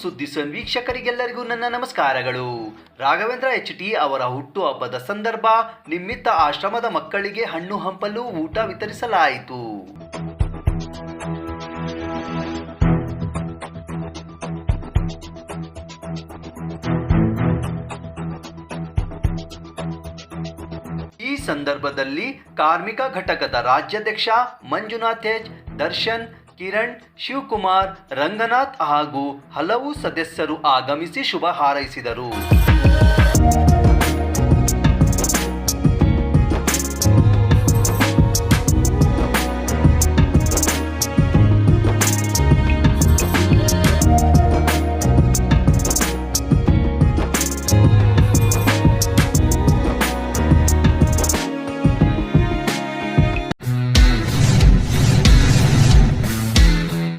ಸುದ್ದಿ ಸನ್ ವೀಕ್ಷಕರಿಗೆಲ್ಲರಿಗೂ ನನ್ನ ನಮಸ್ಕಾರಗಳು. ರಾಘವೇಂದ್ರ ಎಚ್ ಟಿ ಅವರ ಹುಟ್ಟುಹಬ್ಬದ ಸಂದರ್ಭ ನಿಮಿತ್ತ ಆಶ್ರಮದ ಮಕ್ಕಳಿಗೆ ಹಣ್ಣು ಹಂಪಲು ಊಟ ವಿತರಿಸಲಾಯಿತು. ಈ ಸಂದರ್ಭದಲ್ಲಿ ಕಾರ್ಮಿಕ ಘಟಕದ ರಾಜ್ಯಾಧ್ಯಕ್ಷ ಮಂಜುನಾಥ್ ದರ್ಶನ್ ಕಿರಣ್ ಶಿವಕುಮಾರ್ ರಂಗನಾಥ್ ಹಾಗೂ ಹಲವು ಸದಸ್ಯರು ಆಗಮಿಸಿ ಶುಭ ಹಾರೈಸಿದರು.